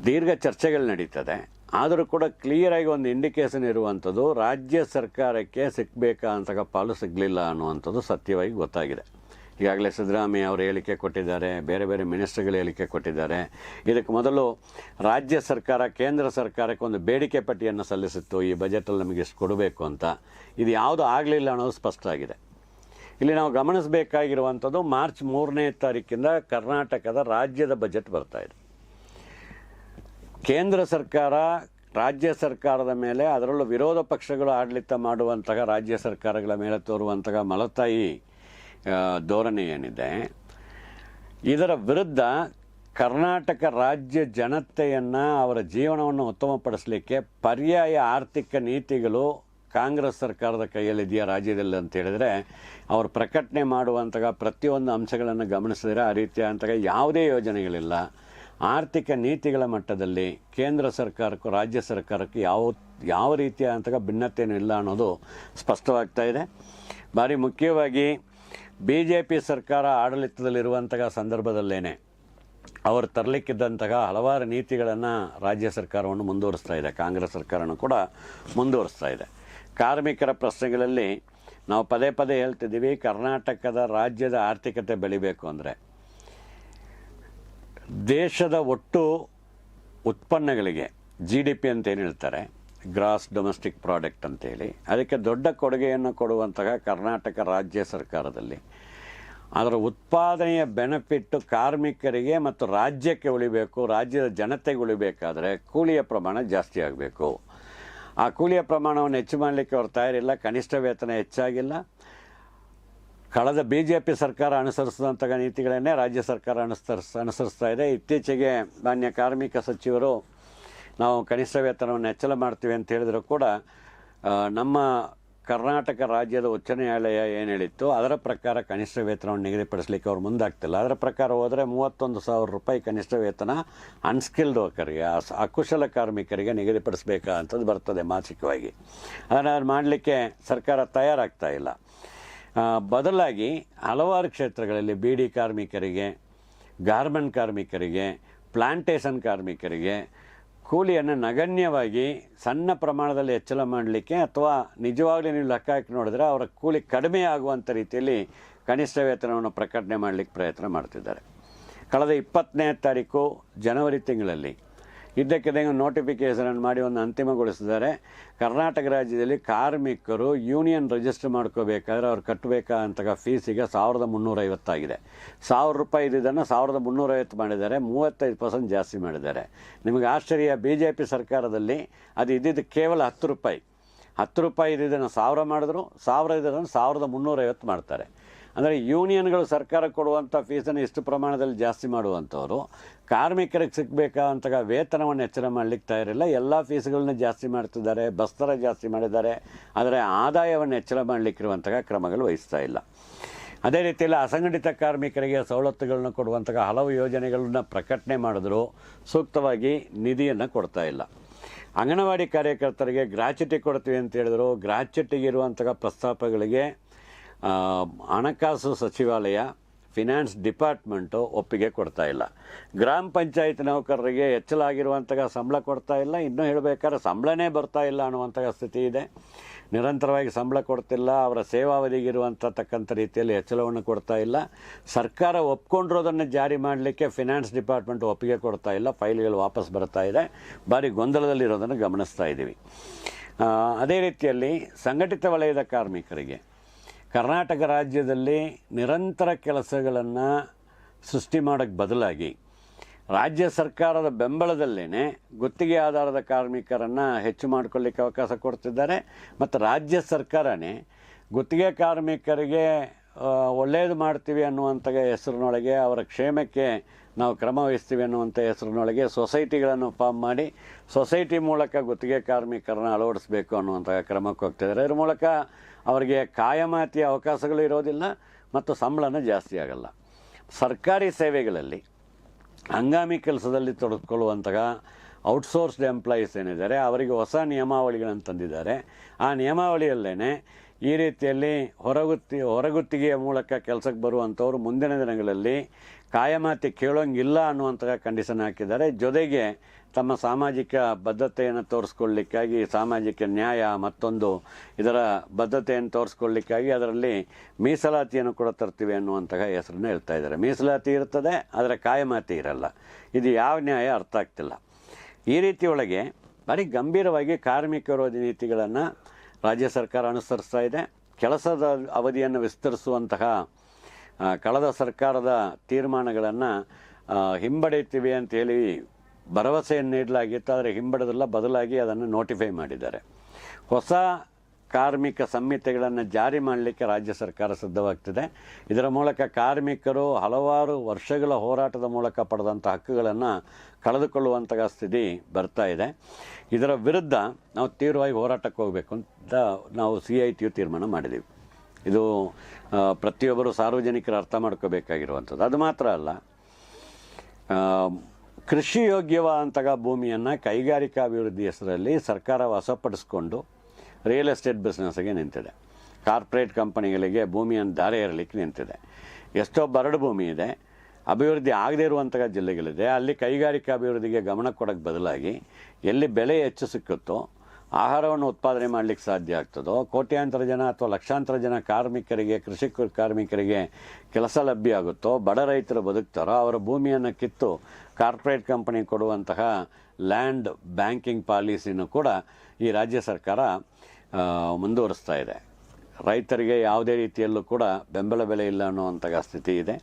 ದೀರ್ಘ ಚರ್ಚೆಗಳು ನಡೀತದೆ. ಆದರೂ ಕೂಡ ಕ್ಲಿಯರಾಗಿ ಒಂದು ಇಂಡಿಕೇಶನ್ ಇರುವಂಥದ್ದು ರಾಜ್ಯ ಸರ್ಕಾರಕ್ಕೆ ಸಿಗಬೇಕಾದಂತಹ ಪಾಲು ಸಿಗಲಿಲ್ಲ ಅನ್ನುವಂಥದ್ದು ಸತ್ಯವಾಗಿ ಗೊತ್ತಾಗಿದೆ. ಈಗಾಗಲೇ ಸಿದ್ದರಾಮಯ್ಯ ಅವರು ಹೇಳಿಕೆ ಕೊಟ್ಟಿದ್ದಾರೆ, ಬೇರೆ ಬೇರೆ ಮಿನಿಸ್ಟರ್ಗಳು ಹೇಳಿಕೆ ಕೊಟ್ಟಿದ್ದಾರೆ. ಇದಕ್ಕೆ ಮೊದಲು ರಾಜ್ಯ ಸರ್ಕಾರ, ಕೇಂದ್ರ ಸರ್ಕಾರಕ್ಕೆ ಒಂದು ಬೇಡಿಕೆ ಪಟ್ಟಿಯನ್ನು ಸಲ್ಲಿಸಿತ್ತು. ಈ ಬಜೆಟಲ್ಲಿ ನಮಗೆ ಇಷ್ಟು ಕೊಡಬೇಕು ಅಂತ. ಇದು ಯಾವುದು ಆಗಲಿಲ್ಲ ಅನ್ನೋದು ಸ್ಪಷ್ಟ ಆಗಿದೆ. ಇಲ್ಲಿ ನಾವು ಗಮನಿಸಬೇಕಾಗಿರುವಂಥದ್ದು ಮಾರ್ಚ್ ಮೂರನೇ ತಾರೀಕಿಂದ ಕರ್ನಾಟಕದ ರಾಜ್ಯದ ಬಜೆಟ್ ಬರ್ತಾ ಇದೆ. ಕೇಂದ್ರ ಸರ್ಕಾರ, ರಾಜ್ಯ ಸರ್ಕಾರದ ಮೇಲೆ ಅದರಲ್ಲೂ ವಿರೋಧ ಪಕ್ಷಗಳು ಆಡಳಿತ ಮಾಡುವಂತಹ, ರಾಜ್ಯ ಸರ್ಕಾರಗಳ ಮೇಲೆ ತೋರುವಂತಹ ಮಲತಾಯಿ ಧೋರಣೆ ಏನಿದೆ? ಇದರ ವಿರುದ್ಧ ಕರ್ನಾಟಕ ರಾಜ್ಯ ಜನತೆಯನ್ನು ಅವರ ಜೀವನವನ್ನು ಉತ್ತಮಪಡಿಸಲಿಕ್ಕೆ ಪರ್ಯಾಯ ಆರ್ಥಿಕ ನೀತಿಗಳು ಕಾಂಗ್ರೆಸ್ ಸರ್ಕಾರದ ಕೈಯಲ್ಲಿದೆಯಾ ರಾಜ್ಯದಲ್ಲಿ ಅಂತ ಹೇಳಿದರೆ, ಅವರು ಪ್ರಕಟಣೆ ಮಾಡುವಂತಹ ಪ್ರತಿಯೊಂದು ಅಂಶಗಳನ್ನು ಗಮನಿಸಿದರೆ ಆ ರೀತಿಯ ಅಂತಹ ಯಾವುದೇ ಯೋಜನೆಗಳಿಲ್ಲ. ಆರ್ಥಿಕ ನೀತಿಗಳ ಮಟ್ಟದಲ್ಲಿ ಕೇಂದ್ರ ಸರ್ಕಾರಕ್ಕೂ ರಾಜ್ಯ ಸರ್ಕಾರಕ್ಕೂ ಯಾವ ಯಾವ ರೀತಿಯಾದಂತಹ ಭಿನ್ನತೆಯೂ ಇಲ್ಲ ಅನ್ನೋದು ಸ್ಪಷ್ಟವಾಗ್ತಾ ಇದೆ. ಭಾರಿ ಮುಖ್ಯವಾಗಿ ಬಿ ಜೆ ಪಿ ಸರ್ಕಾರ ಆಡಳಿತದಲ್ಲಿರುವಂತಹ ಸಂದರ್ಭದಲ್ಲೇನೆ ಅವರು ತರಲಿಕ್ಕಿದ್ದಂತಹ ಹಲವಾರು ನೀತಿಗಳನ್ನು ರಾಜ್ಯ ಸರ್ಕಾರವನ್ನು ಮುಂದುವರಿಸ್ತಾ ಇದೆ. ಕಾಂಗ್ರೆಸ್ ಸರ್ಕಾರನೂ ಕೂಡ ಮುಂದುವರಿಸ್ತಾ ಇದೆ. ಕಾರ್ಮಿಕರ ಪ್ರಶ್ನೆಗಳಲ್ಲಿ ನಾವು ಪದೇ ಪದೇ ಹೇಳ್ತಿದ್ದೀವಿ, ಕರ್ನಾಟಕದ ರಾಜ್ಯದ ಆರ್ಥಿಕತೆ ಬೆಳಿಬೇಕು ಅಂದರೆ. ದೇಶದ ಒಟ್ಟು ಉತ್ಪನ್ನಗಳಿಗೆ ಜಿ ಡಿ ಪಿ ಅಂತ ಏನು ಹೇಳ್ತಾರೆ? ಗ್ರಾಸ್ ಡೊಮೆಸ್ಟಿಕ್ ಪ್ರಾಡಕ್ಟ್ ಅಂತೇಳಿ. ಅದಕ್ಕೆ ದೊಡ್ಡ ಕೊಡುಗೆಯನ್ನು ಕೊಡುವಂತಹ ಕರ್ನಾಟಕ ರಾಜ್ಯ ಸರ್ಕಾರದಲ್ಲಿ. ಅದರ ಉತ್ಪಾದನೆಯ ಬೆನಿಫಿಟ್ಟು ಕಾರ್ಮಿಕರಿಗೆ ಮತ್ತು ರಾಜ್ಯಕ್ಕೆ ಉಳಿಬೇಕು, ರಾಜ್ಯದ ಜನತೆಗೆ ಉಳಿಬೇಕಾದರೆ ಕೂಲಿಯ ಪ್ರಮಾಣ ಜಾಸ್ತಿ ಆಗಬೇಕು. ಆ ಕೂಲಿಯ ಪ್ರಮಾಣವನ್ನು ಹೆಚ್ಚು ಮಾಡಲಿಕ್ಕೆ ಅವ್ರು ತಯಾರಿಲ್ಲ ಕನಿಷ್ಠ ವೇತನ ಹೆಚ್ಚಾಗಿಲ್ಲ. ಕಳೆದ ಬಿ ಜೆ ಪಿ ಸರ್ಕಾರ ಅನುಸರಿಸಿದಂತಹ ನೀತಿಗಳನ್ನೇ ರಾಜ್ಯ ಸರ್ಕಾರ ಅನುಸರಿಸ್, ಅನುಸರಿಸ್ತಾ ಇದೆ. ಇತ್ತೀಚೆಗೆ ಮಾನ್ಯ ಕಾರ್ಮಿಕ ಸಚಿವರು ನಾವು ಕನಿಷ್ಠ ವೇತನವನ್ನು ಹೆಚ್ಚಳ ಮಾಡ್ತೀವಿ ಅಂತ ಹೇಳಿದರೂ ಕೂಡ ನಮ್ಮ ಕರ್ನಾಟಕ ರಾಜ್ಯದ ಉಚ್ಚ ನ್ಯಾಯಾಲಯ ಏನು ಹೇಳಿತ್ತು, ಅದರ ಪ್ರಕಾರ ಕನಿಷ್ಠ ವೇತನವನ್ನು ನಿಗದಿಪಡಿಸಲಿಕ್ಕೆ ಅವ್ರು ಮುಂದಾಗ್ತಿಲ್ಲ. ಅದರ ಪ್ರಕಾರ ಹೋದರೆ ಮೂವತ್ತೊಂದು ಸಾವಿರ ರೂಪಾಯಿ ಕನಿಷ್ಠ ವೇತನ ಅನ್ಸ್ಕಿಲ್ಡ್ ವರ್ಕರಿಗೆ ಅಕುಶಲ ಕಾರ್ಮಿಕರಿಗೆ ನಿಗದಿಪಡಿಸಬೇಕಾದಂಥದ್ದು ಬರ್ತದೆ ಮಾಸಿಕವಾಗಿ. ಅದನ್ನು ಮಾಡಲಿಕ್ಕೆ ಸರ್ಕಾರ ತಯಾರಾಗ್ತಾ ಇಲ್ಲ. ಬದಲಾಗಿ ಹಲವಾರು ಕ್ಷೇತ್ರಗಳಲ್ಲಿ ಬೀಡಿ ಕಾರ್ಮಿಕರಿಗೆ, ಗಾರ್ಮೆಂಟ್ ಕಾರ್ಮಿಕರಿಗೆ ಪ್ಲಾಂಟೇಷನ್ ಕಾರ್ಮಿಕರಿಗೆ ಕೂಲಿಯನ್ನು ನಗಣ್ಯವಾಗಿ ಸಣ್ಣ ಪ್ರಮಾಣದಲ್ಲಿ ಹೆಚ್ಚಳ ಮಾಡಲಿಕ್ಕೆ ಅಥವಾ ನಿಜವಾಗ್ಲೂ ನೀವು ಲೆಕ್ಕ ಹಾಕಿ ನೋಡಿದ್ರೆ ಅವರ ಕೂಲಿ ಕಡಿಮೆ ಆಗುವಂಥ ರೀತಿಯಲ್ಲಿ ಕನಿಷ್ಠ ವೇತನವನ್ನು ಪ್ರಕಟಣೆ ಮಾಡಲಿಕ್ಕೆ ಪ್ರಯತ್ನ ಮಾಡ್ತಿದ್ದಾರೆ. ಕಳೆದ ಇಪ್ಪತ್ತನೇ ತಾರೀಕು ಜನವರಿ ತಿಂಗಳಲ್ಲಿ ಇದ್ದಕ್ಕಿದ್ದಂಗೆ ನೋಟಿಫಿಕೇಷನ್ ಮಾಡಿ ಒಂದು ಅಂತಿಮಗೊಳಿಸಿದ್ದಾರೆ. ಕರ್ನಾಟಕ ರಾಜ್ಯದಲ್ಲಿ ಕಾರ್ಮಿಕರು ಯೂನಿಯನ್ ರಿಜಿಸ್ಟರ್ ಮಾಡ್ಕೋಬೇಕಾದ್ರೆ ಅವ್ರು ಕಟ್ಟಬೇಕಾದಂತಹ ಫೀಸಿಗೆ ಸಾವಿರದ ಮುನ್ನೂರೈವತ್ತಾಗಿದೆ ಸಾವಿರ ರೂಪಾಯಿ ಇದ್ದಿದ್ದನ್ನು ಸಾವಿರದ ಮುನ್ನೂರೈವತ್ತು ಮಾಡಿದ್ದಾರೆ, ಮೂವತ್ತೈದು ಪರ್ಸೆಂಟ್ ಜಾಸ್ತಿ ಮಾಡಿದ್ದಾರೆ. ನಿಮಗೆ ಆಶ್ಚರ್ಯ ಬಿ ಜೆ ಪಿ ಸರ್ಕಾರದಲ್ಲಿ ಅದು ಇದ್ದಿದ್ದು ಕೇವಲ ಹತ್ತು ರೂಪಾಯಿ. ಹತ್ತು ರೂಪಾಯಿ ಇದ್ದಿದ್ದನ್ನು ಸಾವಿರ ಮಾಡಿದ್ರು, ಸಾವಿರ ಇದ್ದಿದ್ದನ್ನು ಸಾವಿರದ ಮುನ್ನೂರೈವತ್ತು ಮಾಡ್ತಾರೆ. ಅಂದರೆ ಯೂನಿಯನ್ಗಳು ಸರ್ಕಾರ ಕೊಡುವಂಥ ಫೀಸನ್ನು ಇಷ್ಟು ಪ್ರಮಾಣದಲ್ಲಿ ಜಾಸ್ತಿ ಮಾಡುವಂಥವ್ರು, ಕಾರ್ಮಿಕರಿಗೆ ಸಿಗಬೇಕಾದಂಥ ವೇತನವನ್ನು ಹೆಚ್ಚಳ ಮಾಡಲಿಕ್ಕೆ ತಯಾರಿಲ್ಲ. ಎಲ್ಲ ಫೀಸ್ಗಳನ್ನ ಜಾಸ್ತಿ ಮಾಡ್ತಿದ್ದಾರೆ ಬಸ್ ದರ ಜಾಸ್ತಿ ಮಾಡಿದ್ದಾರೆ, ಆದರೆ ಆದಾಯವನ್ನು ಹೆಚ್ಚಳ ಮಾಡಲಿಕ್ಕಿರುವಂತಹ ಕ್ರಮಗಳು ವಹಿಸ್ತಾ ಇಲ್ಲ. ಅದೇ ರೀತಿಯಲ್ಲಿ ಅಸಂಘಟಿತ ಕಾರ್ಮಿಕರಿಗೆ ಸವಲತ್ತುಗಳನ್ನು ಕೊಡುವಂತಹ ಹಲವು ಯೋಜನೆಗಳನ್ನ ಪ್ರಕಟಣೆ ಮಾಡಿದ್ರು, ಸೂಕ್ತವಾಗಿ ನಿಧಿಯನ್ನು ಕೊಡ್ತಾ ಇಲ್ಲ. ಅಂಗನವಾಡಿ ಕಾರ್ಯಕರ್ತರಿಗೆ ಗ್ರಾಚ್ಯುಟಿ ಕೊಡ್ತೀವಿ ಅಂತ ಹೇಳಿದ್ರು. ಗ್ರಾಚ್ಯುಟಿಗೆ ಇರುವಂತಹ ಪ್ರಸ್ತಾಪಗಳಿಗೆ ಹಣಕಾಸು ಸಚಿವಾಲಯ ಫಿನಾನ್ಸ್ ಡಿಪಾರ್ಟ್ಮೆಂಟು ಒಪ್ಪಿಗೆ ಕೊಡ್ತಾ ಇಲ್ಲ. ಗ್ರಾಮ ಪಂಚಾಯತ್ ನೌಕರರಿಗೆ ಹೆಚ್ಚಲಾಗಿರುವಂತಹ ಸಂಬಳ ಕೊಡ್ತಾ ಇಲ್ಲ. ಇನ್ನೂ ಹೇಳಬೇಕಾದ್ರೆ ಸಂಬಳನೇ ಬರ್ತಾ ಇಲ್ಲ ಅನ್ನುವಂತಹ ಸ್ಥಿತಿ ಇದೆ. ನಿರಂತರವಾಗಿ ಸಂಬಳ ಕೊಡ್ತಿಲ್ಲ. ಅವರ ಸೇವಾವಧಿಗಿರುವಂಥ ತಕ್ಕಂಥ ರೀತಿಯಲ್ಲಿ ಹೆಚ್ಚಳವನ್ನು ಕೊಡ್ತಾ ಇಲ್ಲ. ಸರ್ಕಾರ ಒಪ್ಕೊಂಡಿರೋದನ್ನು ಜಾರಿ ಮಾಡಲಿಕ್ಕೆ ಫಿನಾನ್ಸ್ ಡಿಪಾರ್ಟ್ಮೆಂಟ್ ಒಪ್ಪಿಗೆ ಕೊಡ್ತಾ ಇಲ್ಲ. ಫೈಲ್ಗಳು ವಾಪಸ್ ಬರ್ತಾ ಇದೆ. ಭಾರಿ ಗೊಂದಲದಲ್ಲಿರೋದನ್ನು ಗಮನಿಸ್ತಾ ಇದ್ದೀವಿ. ಅದೇ ರೀತಿಯಲ್ಲಿ ಸಂಘಟಿತ ವಲಯದ ಕಾರ್ಮಿಕರಿಗೆ ಕರ್ನಾಟಕ ರಾಜ್ಯದಲ್ಲಿ ನಿರಂತರ ಕೆಲಸಗಳನ್ನು ಸೃಷ್ಟಿ ಮಾಡೋಕ್ಕೆ ಬದಲಾಗಿ ರಾಜ್ಯ ಸರ್ಕಾರದ ಬೆಂಬಲದಲ್ಲೇ ಗುತ್ತಿಗೆ ಆಧಾರದ ಕಾರ್ಮಿಕರನ್ನು ಹೆಚ್ಚು ಮಾಡಿಕೊಳ್ಳಿಕ್ಕೆ ಅವಕಾಶ ಕೊಡ್ತಿದ್ದಾರೆ. ಮತ್ತು ರಾಜ್ಯ ಸರ್ಕಾರನೇ ಗುತ್ತಿಗೆ ಕಾರ್ಮಿಕರಿಗೆ ಒಳ್ಳೆಯದು ಮಾಡ್ತೀವಿ ಅನ್ನುವಂಥ ಹೆಸರಿನೊಳಗೆ ಅವರ ಕ್ಷೇಮಕ್ಕೆ ನಾವು ಕ್ರಮ ವಹಿಸ್ತೀವಿ ಅನ್ನುವಂಥ ಹೆಸರಿನೊಳಗೆ ಸೊಸೈಟಿಗಳನ್ನು ಫಾರ್ಮ್ ಮಾಡಿ ಸೊಸೈಟಿ ಮೂಲಕ ಗುತ್ತಿಗೆ ಕಾರ್ಮಿಕರನ್ನು ಅಳವಡಿಸಬೇಕು ಅನ್ನುವಂಥ ಕ್ರಮಕ್ಕೆ ಹೋಗ್ತಿದ್ದಾರೆ. ಇದ್ರ ಮೂಲಕ ಅವರಿಗೆ ಕಾಯಮಾತಿಯ ಅವಕಾಶಗಳು ಇರೋದಿಲ್ಲ ಮತ್ತು ಸಂಬಳನ ಜಾಸ್ತಿ ಆಗಲ್ಲ. ಸರ್ಕಾರಿ ಸೇವೆಗಳಲ್ಲಿ ಹಂಗಾಮಿ ಕೆಲಸದಲ್ಲಿ ತೊಡಗಿಕೊಳ್ಳುವಂತಹ ಔಟ್ಸೋರ್ಸ್ಡ್ ಎಂಪ್ಲಾಯೀಸ್ ಏನಿದ್ದಾರೆ, ಅವರಿಗೆ ಹೊಸ ನಿಯಮಾವಳಿಗಳನ್ನು ತಂದಿದ್ದಾರೆ. ಆ ನಿಯಮಾವಳಿಯಲ್ಲೇ ಈ ರೀತಿಯಲ್ಲಿ ಹೊರಗುತ್ತಿ, ಹೊರಗುತ್ತಿಗೆಯ ಮೂಲಕ ಕೆಲಸಕ್ಕೆ ಬರುವಂಥವ್ರು ಮುಂದಿನ ದಿನಗಳಲ್ಲಿ ಕಾಯಮಾತಿ ಕೇಳೋಂಗಿಲ್ಲ ಅನ್ನುವಂತಹ ಕಂಡೀಷನ್ ಹಾಕಿದ್ದಾರೆ. ಜೊತೆಗೆ ತಮ್ಮ ಸಾಮಾಜಿಕ ಬದ್ಧತೆಯನ್ನು ತೋರಿಸ್ಕೊಳ್ಳಿಕ್ಕಾಗಿ, ಸಾಮಾಜಿಕ ನ್ಯಾಯ ಮತ್ತೊಂದು ಇದರ ಬದ್ಧತೆಯನ್ನು ತೋರಿಸ್ಕೊಳ್ಳಿಕ್ಕಾಗಿ ಅದರಲ್ಲಿ ಮೀಸಲಾತಿಯನ್ನು ಕೂಡ ತರ್ತೀವಿ ಅನ್ನುವಂತಹ ಹೆಸರನ್ನು ಹೇಳ್ತಾ ಇದ್ದಾರೆ. ಮೀಸಲಾತಿ ಇರ್ತದೆ, ಆದರೆ ಕಾಯಮಾತಿ ಇರಲ್ಲ. ಇದು ಯಾವ ನ್ಯಾಯ ಅರ್ಥ ಆಗ್ತಿಲ್ಲ. ಈ ರೀತಿಯೊಳಗೆ ಭಾರಿ ಗಂಭೀರವಾಗಿ ಕಾರ್ಮಿಕ ವಿರೋಧಿ ನೀತಿಗಳನ್ನು ರಾಜ್ಯ ಸರ್ಕಾರ ಅನುಸರಿಸ್ತಾ ಇದೆ. ಕೆಲಸದ ಅವಧಿಯನ್ನು ವಿಸ್ತರಿಸುವಂತಹ ಕಳೆದ ಸರ್ಕಾರದ ತೀರ್ಮಾನಗಳನ್ನು ಅಂತ ಅಂತೇಳಿ ಭರವಸೆಯನ್ನು ನೀಡಲಾಗಿತ್ತು. ಆದರೆ ಹಿಂಬಡದಲ್ಲ ಬದಲಾಗಿ ಅದನ್ನು ನೋಟಿಫೈ ಮಾಡಿದ್ದಾರೆ. ಹೊಸ ಕಾರ್ಮಿಕ ಸಂಹಿತೆಗಳನ್ನು ಜಾರಿ ಮಾಡಲಿಕ್ಕೆ ರಾಜ್ಯ ಸರ್ಕಾರ ಸಿದ್ಧವಾಗ್ತಿದೆ. ಇದರ ಮೂಲಕ ಕಾರ್ಮಿಕರು ಹಲವಾರು ವರ್ಷಗಳ ಹೋರಾಟದ ಮೂಲಕ ಪಡೆದಂಥ ಹಕ್ಕುಗಳನ್ನು ಕಳೆದುಕೊಳ್ಳುವಂತಹ ಸ್ಥಿತಿ ಬರ್ತಾ ಇದೆ. ಇದರ ವಿರುದ್ಧ ನಾವು ತೀವ್ರವಾಗಿ ಹೋರಾಟಕ್ಕೆ ಹೋಗಬೇಕು ಅಂತ ನಾವು ಸಿ ಐ ಟಿಯು ತೀರ್ಮಾನ ಮಾಡಿದ್ದೀವಿ ಇದು ಪ್ರತಿಯೊಬ್ಬರು ಸಾರ್ವಜನಿಕರು ಅರ್ಥ ಮಾಡ್ಕೋಬೇಕಾಗಿರುವಂಥದ್ದು. ಅದು ಮಾತ್ರ ಅಲ್ಲ ಕೃಷಿ ಯೋಗ್ಯವಾದಂತಹ ಭೂಮಿಯನ್ನು ಕೈಗಾರಿಕಾ ಅಭಿವೃದ್ಧಿ ಹೆಸರಲ್ಲಿ ಸರ್ಕಾರ ವಶಪಡಿಸ್ಕೊಂಡು ರಿಯಲ್ ಎಸ್ಟೇಟ್ ಬಿಸ್ನೆಸ್ಗೆ ನಿಂತಿದೆ. ಕಾರ್ಪೊರೇಟ್ ಕಂಪನಿಗಳಿಗೆ ಭೂಮಿಯನ್ನು ದಾರಿ ಇರಲಿಕ್ಕೆ ನಿಂತಿದೆ. ಎಷ್ಟೋ ಬರಡು ಭೂಮಿ ಇದೆ. ಅಭಿವೃದ್ಧಿ ಆಗದೇ ಇರುವಂತಹ ಜಿಲ್ಲೆಗಳಿದೆ. ಅಲ್ಲಿ ಕೈಗಾರಿಕಾ ಅಭಿವೃದ್ಧಿಗೆ ಗಮನ ಕೊಡೋಕ್ಕೆ ಬದಲಾಗಿ ಎಲ್ಲಿ ಬೆಲೆ ಹೆಚ್ಚು ಸಿಕ್ಕುತ್ತೋ, ಆಹಾರವನ್ನು ಉತ್ಪಾದನೆ ಮಾಡಲಿಕ್ಕೆ ಸಾಧ್ಯ ಆಗ್ತದೋ, ಕೋಟ್ಯಾಂತರ ಜನ ಅಥವಾ ಲಕ್ಷಾಂತರ ಜನ ಕಾರ್ಮಿಕರಿಗೆ, ಕೃಷಿ ಕಾರ್ಮಿಕರಿಗೆ ಕೆಲಸ ಲಭ್ಯ ಆಗುತ್ತೋ, ಬಡ ರೈತರು ಬದುಕ್ತಾರೋ, ಅವರ ಭೂಮಿಯನ್ನು ಕಿತ್ತು ಕಾರ್ಪೊರೇಟ್ ಕಂಪನಿ ಕೊಡುವಂತಹ ಲ್ಯಾಂಡ್ ಬ್ಯಾಂಕಿಂಗ್ ಪಾಲಿಸಿನೂ ಕೂಡ ಈ ರಾಜ್ಯ ಸರ್ಕಾರ ಮುಂದುವರಿಸ್ತಾ ಇದೆ. ರೈತರಿಗೆ ಯಾವುದೇ ರೀತಿಯಲ್ಲೂ ಕೂಡ ಬೆಂಬಲ ಬೆಲೆ ಇಲ್ಲ ಅನ್ನುವಂಥ ಸ್ಥಿತಿ ಇದೆ.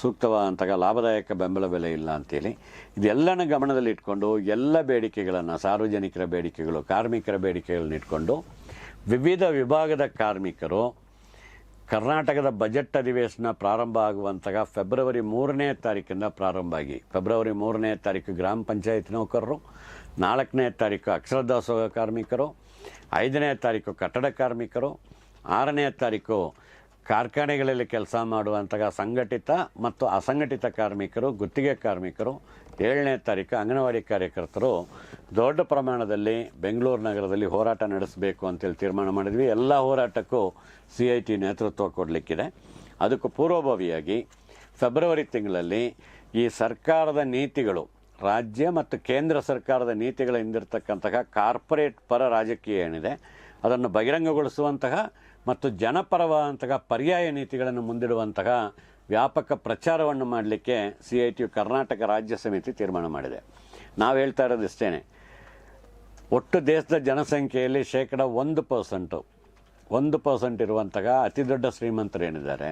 ಸೂಕ್ತವಾದಂತಹ ಲಾಭದಾಯಕ ಬೆಂಬಲ ಬೆಲೆ ಇಲ್ಲ ಅಂತೇಳಿ. ಇದೆಲ್ಲನ ಗಮನದಲ್ಲಿಟ್ಕೊಂಡು ಎಲ್ಲ ಬೇಡಿಕೆಗಳನ್ನು, ಸಾರ್ವಜನಿಕರ ಬೇಡಿಕೆಗಳು, ಕಾರ್ಮಿಕರ ಬೇಡಿಕೆಗಳನ್ನ ಇಟ್ಕೊಂಡು ವಿವಿಧ ವಿಭಾಗದ ಕಾರ್ಮಿಕರು ಕರ್ನಾಟಕದ ಬಜೆಟ್ ಅಧಿವೇಶನ ಪ್ರಾರಂಭ ಆಗುವಂತಹ ಫೆಬ್ರವರಿ ಮೂರನೇ ತಾರೀಕಿಂದ ಪ್ರಾರಂಭ ಆಗಿ, ಫೆಬ್ರವರಿ ಮೂರನೇ ತಾರೀಕು ಗ್ರಾಮ ಪಂಚಾಯತ್ ನೌಕರರು, ನಾಲ್ಕನೇ ತಾರೀಕು ಅಕ್ಷರ ದಾಸೋಹ ಕಾರ್ಮಿಕರು ಐದನೇ ತಾರೀಕು ಕಟ್ಟಡ ಕಾರ್ಮಿಕರು, ಆರನೇ ತಾರೀಕು ಕಾರ್ಖಾನೆಗಳಲ್ಲಿ ಕೆಲಸ ಮಾಡುವಂತಹ ಸಂಘಟಿತ ಮತ್ತು ಅಸಂಘಟಿತ ಕಾರ್ಮಿಕರು, ಗುತ್ತಿಗೆ ಕಾರ್ಮಿಕರು, ಏಳನೇ ತಾರೀಕು ಅಂಗನವಾಡಿ ಕಾರ್ಯಕರ್ತರು ದೊಡ್ಡ ಪ್ರಮಾಣದಲ್ಲಿ ಬೆಂಗಳೂರು ನಗರದಲ್ಲಿ ಹೋರಾಟ ನಡೆಸಬೇಕು ಅಂತೇಳಿ ತೀರ್ಮಾನ ಮಾಡಿದ್ವಿ. ಎಲ್ಲ ಹೋರಾಟಕ್ಕೂ ಸಿ ಐ ಟಿ ನೇತೃತ್ವ ಕೊಡಲಿಕ್ಕಿದೆ. ಅದಕ್ಕೂ ಪೂರ್ವಭಾವಿಯಾಗಿ ಫೆಬ್ರವರಿ ತಿಂಗಳಲ್ಲಿ ಈ ಸರ್ಕಾರದ ನೀತಿಗಳು ರಾಜ್ಯ ಮತ್ತು ಕೇಂದ್ರ ಸರ್ಕಾರದ ನೀತಿಗಳ ಹಿಂದಿರ್ತಕ್ಕಂತಹ ಕಾರ್ಪೊರೇಟ್ ಪರ ರಾಜಕೀಯ ಏನಿದೆ, ಅದನ್ನು ಬಹಿರಂಗಗೊಳಿಸುವಂತಹ ಮತ್ತು ಜನಪರವಾದಂತಹ ಪರ್ಯಾಯ ನೀತಿಗಳನ್ನು ಮುಂದಿಡುವಂತಹ ವ್ಯಾಪಕ ಪ್ರಚಾರವನ್ನು ಮಾಡಲಿಕ್ಕೆ C I T U Karnataka ರಾಜ್ಯ ಸಮಿತಿ ತೀರ್ಮಾನ ಮಾಡಿದೆ. ನಾವು ಹೇಳ್ತಾ ಇರೋದು ಇಷ್ಟೇ ಒಟ್ಟು ದೇಶದ ಜನಸಂಖ್ಯೆಯಲ್ಲಿ ಶೇಕಡ ಒಂದು ಪರ್ಸೆಂಟು, ಒಂದು ಪರ್ಸೆಂಟ್ ಇರುವಂತಹ ಅತಿ ದೊಡ್ಡ ಶ್ರೀಮಂತರು ಏನಿದ್ದಾರೆ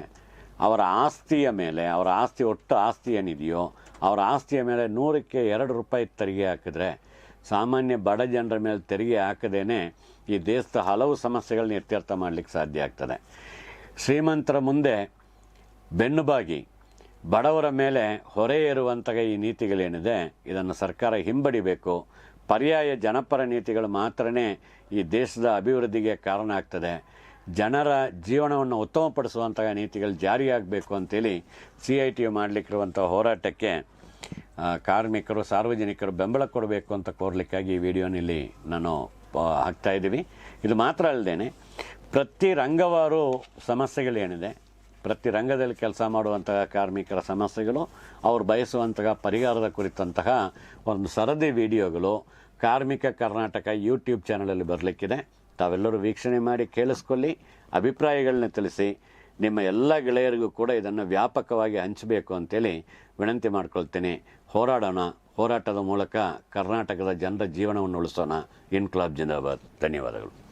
ಅವರ ಆಸ್ತಿಯ ಮೇಲೆ, ಅವರ ಆಸ್ತಿ ಒಟ್ಟು ಆಸ್ತಿ ಏನಿದೆಯೋ, ಅವರ ಆಸ್ತಿಯ ಮೇಲೆ ನೂರಕ್ಕೆ ಎರಡು ರೂಪಾಯಿ ತೆರಿಗೆ ಹಾಕಿದ್ರೆ, ಸಾಮಾನ್ಯ ಬಡ ಜನರ ಮೇಲೆ ತೆರಿಗೆ ಹಾಕದೇನೆ ಈ ದೇಶದ ಹಲವು ಸಮಸ್ಯೆಗಳನ್ನ ಇತ್ಯರ್ಥ ಮಾಡಲಿಕ್ಕೆ ಸಾಧ್ಯ ಆಗ್ತದೆ. ಶ್ರೀಮಂತರ ಮುಂದೆ ಬೆನ್ನುಬಾಗಿ, ಬಡವರ ಮೇಲೆ ಹೊರೆ ಏರುವಂತಹ ಈ ನೀತಿಗಳೇನಿದೆ, ಇದನ್ನು ಸರ್ಕಾರ ಹಿಂಬಡಿಬೇಕು. ಪರ್ಯಾಯ ಜನಪರ ನೀತಿಗಳು ಮಾತ್ರನೇ ಈ ದೇಶದ ಅಭಿವೃದ್ಧಿಗೆ ಕಾರಣ ಆಗ್ತದೆ. ಜನರ ಜೀವನವನ್ನು ಉತ್ತಮಪಡಿಸುವಂತಹ ನೀತಿಗಳು ಜಾರಿಯಾಗಬೇಕು ಅಂತೇಳಿ ಸಿ ಐ ಟಿ ಯು ಮಾಡಲಿಕ್ಕಿರುವಂಥ ಹೋರಾಟಕ್ಕೆ ಕಾರ್ಮಿಕರು, ಸಾರ್ವಜನಿಕರು ಬೆಂಬಲ ಕೊಡಬೇಕು ಅಂತ ಕೋರ್ಲಿಕ್ಕಾಗಿ ಈ ವಿಡಿಯೋನಲ್ಲಿ ನಾನು ಹಾಕ್ತಾ ಇದ್ದೀವಿ. ಇದು ಮಾತ್ರ ಅಲ್ಲದೆ ಪ್ರತಿ ರಂಗವಾರು ಸಮಸ್ಯೆಗಳೇನಿದೆ, ಪ್ರತಿ ರಂಗದಲ್ಲಿ ಕೆಲಸ ಮಾಡುವಂತಹ ಕಾರ್ಮಿಕರ ಸಮಸ್ಯೆಗಳು, ಅವರು ಬಯಸುವಂತಹ ಪರಿಹಾರದ ಕುರಿತಂತಹ ಒಂದು ಸರದಿ ವಿಡಿಯೋಗಳು ಕಾರ್ಮಿಕ ಕರ್ನಾಟಕ ಯೂಟ್ಯೂಬ್ ಚಾನಲಲ್ಲಿ ಬರಲಿಕ್ಕಿದೆ. ತಾವೆಲ್ಲರೂ ವೀಕ್ಷಣೆ ಮಾಡಿ ಕೇಳಿಸ್ಕೊಳ್ಳಿ, ಅಭಿಪ್ರಾಯಗಳನ್ನ ತಿಳಿಸಿ, ನಿಮ್ಮ ಎಲ್ಲ ಗೆಳೆಯರಿಗೂ ಕೂಡ ಇದನ್ನು ವ್ಯಾಪಕವಾಗಿ ಹಂಚಬೇಕು ಅಂತೇಳಿ ವಿನಂತಿ ಮಾಡ್ಕೊಳ್ತೀನಿ. ಹೋರಾಡೋಣ. ಹೋರಾಟದ ಮೂಲಕ ಕರ್ನಾಟಕದ ಜನರ ಜೀವನವನ್ನು ಉಳಿಸೋಣ. ಇನ್ಕ್ಲಾಬ್ ಜಿಂದಾಬಾದ್. ಧನ್ಯವಾದಗಳು.